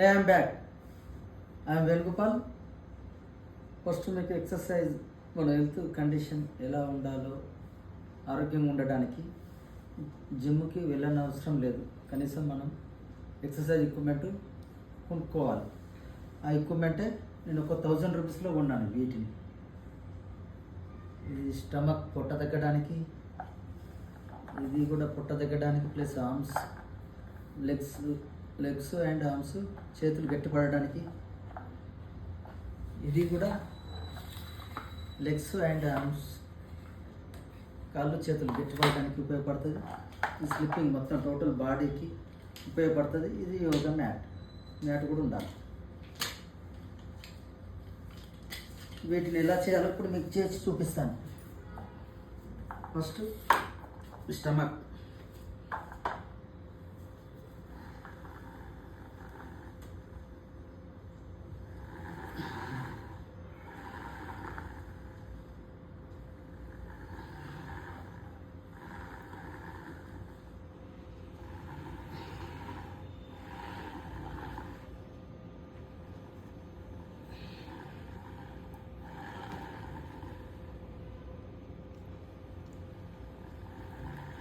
Hey I'm back I'm Venugopal first మీకు exercise మన health condition ఎలా ఉండాలో ఆరోగ్యంగా ఉండడానికి జిమ్కి వెళ్ళని అవసరం లేదు. కనీసం మనం ఎక్సర్సైజ్ ఎక్విప్మెంట్ కొనుక్కోవాలి. ఆ ఎక్విప్మెంటే నేను ఒక థౌజండ్ రూపీస్లో కొన్నాను వీటిని. ఇది స్టమక్ పొట్ట తగ్గడానికి ఇది కూడా పొట్ట తగ్గడానికి plus arms legs legs and arms చేతులు గట్టిపడడానికి. ఇది కూడా లెగ్స్ అండ్ ఆర్మ్స్ కాళ్ళు చేతులు గట్టిపడడానికి ఉపయోగపడుతుంది. ఈ స్లిప్పింగ్ మొత్తం టోటల్ బాడీకి ఉపయోగపడుతుంది. ఇది యోగా మ్యాట్. మ్యాట్ కూడా ఉండాలి. వీటిని ఎలా చేయాలో ఇప్పుడు మీకు చేసి చూపిస్తాను. First stomach.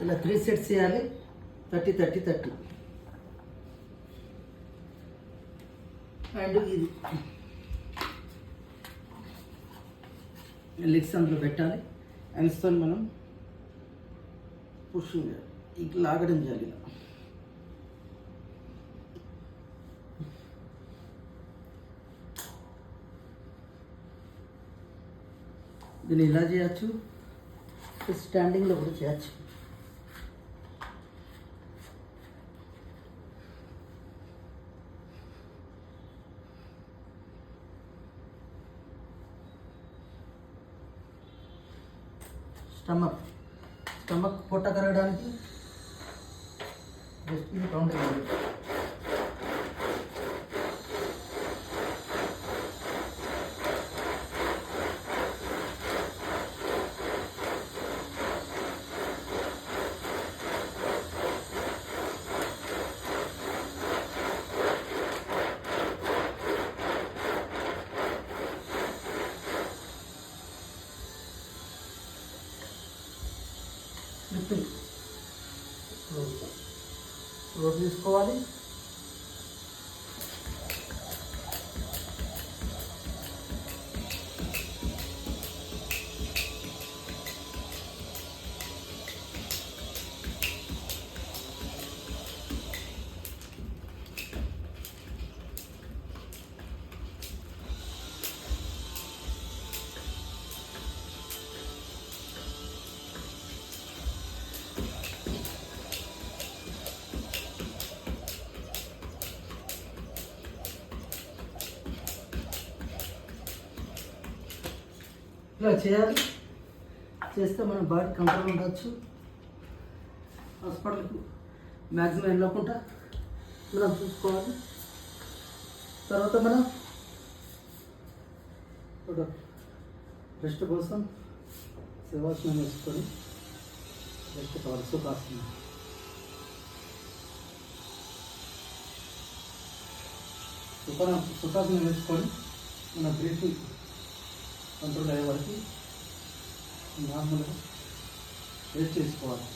ఇలా త్రీ సెట్స్ చేయాలి. థర్టీ థర్టీ థర్టీ అండ్ ఇది. లెగ్స్ అందులో పెట్టాలి. అండ్స్తో మనం పుషింగ్ ఇక లాగడం చేయాలి ఇలా. దీన్ని ఇలా చేయొచ్చు. స్టాండింగ్లో కూడా చేయొచ్చు. స్టమక్. స్టమక్ పొట్ట కరగడానికి జస్ట్ ఇది కౌంటర్ చేయాలి రోడ్ తీసుకోవాలి. ఇలా చేయాలి. చేస్తే మన బాడీ కంట్రోల్ ఉండొచ్చు. హాస్పిటల్కి మ్యాక్సిమం వెళ్ళకుండా మనం చూసుకోవాలి. తర్వాత మనం ఒక రెస్ట్ కోసం శివాసనం వేసుకొని రెస్ట్ కావాలి సుఖాసనం. సుఖాసనం సుఖాసనం వేసుకొని మన బ్రీతింగ్ కంట్రోల్ అయ్యే వరకు నార్మల్గా రెస్ట్ చేసుకోవాలి.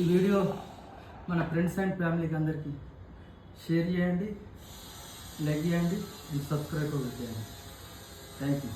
ఈ వీడియో మన ఫ్రెండ్స్ అండ్ ఫ్యామిలీకి అందరికీ షేర్ చేయండి లైక్ చేయండి అండ్ సబ్స్క్రైబ్ కూడా చేయండి. Thank you